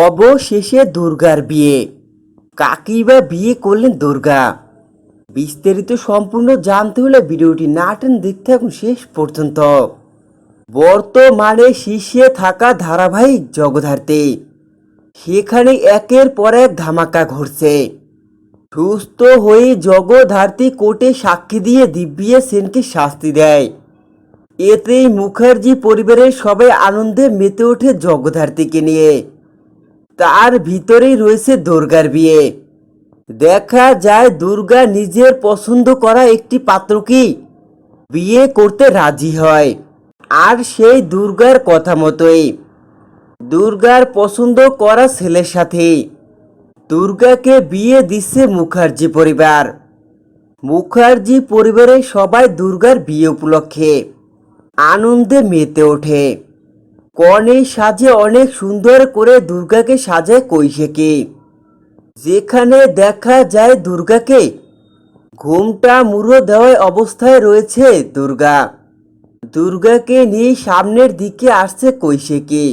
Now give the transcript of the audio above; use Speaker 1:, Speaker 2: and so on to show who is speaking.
Speaker 1: অবশেষে দুর্গার বিয়ে। কাকি বা বিয়ে করলেন দুর্গা। বিস্তারিত সম্পূর্ণ জানতে হলে ভিডিওটি না টেন দেখতে থাকুন শেষ পর্যন্ত। বর্তমানে শীর্ষে থাকা ধারাবাহিক জগধার্থী সেখানে একের পর এক ধামাকা ঘটছে। সুস্থ হয়ে জগধার্থী কোর্টে সাক্ষী দিয়ে দিব্যিয়া সেনকে শাস্তি দেয়। এতেই মুখার্জি পরিবারের সবাই আনন্দে মেতে ওঠে জগধার্থীকে নিয়ে। তার ভিতরেই রয়েছে দুর্গার বিয়ে। দেখা যায় দুর্গা নিজের পছন্দ করা একটি পাত্রকে বিয়ে করতে রাজি হয়। আর সেই দুর্গার কথা মতোই। দুর্গার পছন্দ করা ছেলের সাথে। দুর্গাকে বিয়ে দিচ্ছে মুখার্জি পরিবার। মুখার্জি পরিবারের সবাই দুর্গার বিয়ে উপলক্ষে আনন্দে মেতে ওঠে। কনে সাজে অনেক সুন্দর করে দুর্গাকে সাজায় কৈশেকে যেখানে দেখা যায় দুর্গাকে, ঘুমটা মুড়ো দেওয়ায় অবস্থায় রয়েছে দুর্গা। দুর্গাকে নিয়ে সামনের দিকে আসছে কৈশেকে